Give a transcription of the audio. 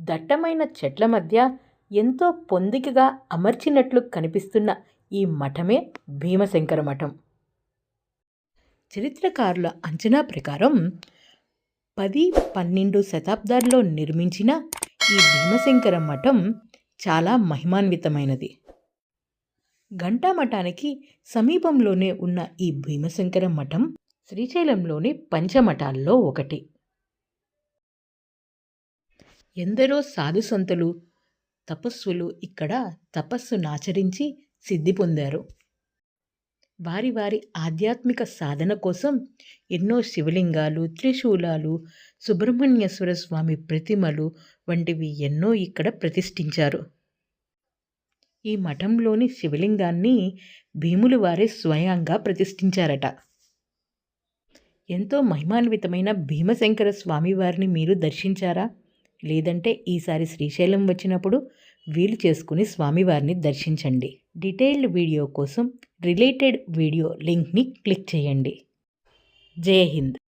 దట్టమైన చెట్ల మధ్య ఎంతో పొందికగా అమర్చినట్లు కనిపిస్తున్న ఈ మఠమే భీమశంకర మఠం. చరిత్రకారుల అంచనా ప్రకారం పది పన్నెండు శతాబ్దాల్లో నిర్మించిన ఈ భీమశంకర మఠం చాలా మహిమాన్వితమైనది. ఘంటా మఠానికి సమీపంలోనే ఉన్న ఈ భీమశంకర మఠం శ్రీశైలంలోని పంచమఠాల్లో ఒకటి. ఎందరో సాధు సంతులు తపస్సులు ఇక్కడ తపస్సునాచరించి సిద్ధి పొందారు. వారి వారి ఆధ్యాత్మిక సాధన కోసం ఎన్నో శివలింగాలు త్రిశూలాలు సుబ్రహ్మణ్యేశ్వర స్వామి ప్రతిమలు వంటివి ఎన్నో ఇక్కడ ప్రతిష్ఠించారు. ఈ మఠంలోని శివలింగాన్ని భీములు వారే స్వయంగా ప్రతిష్ఠించారట. ఎంతో మహిమాన్వితమైన భీమశంకర స్వామివారిని మీరు దర్శించారా? లేదంటే ఈసారి శ్రీశైలం వచ్చినప్పుడు వీలు చేసుకుని స్వామివారిని దర్శించండి. డీటెయిల్డ్ వీడియో కోసం రిలేటెడ్ వీడియో లింక్ని క్లిక్ చేయండి. జై హింద్.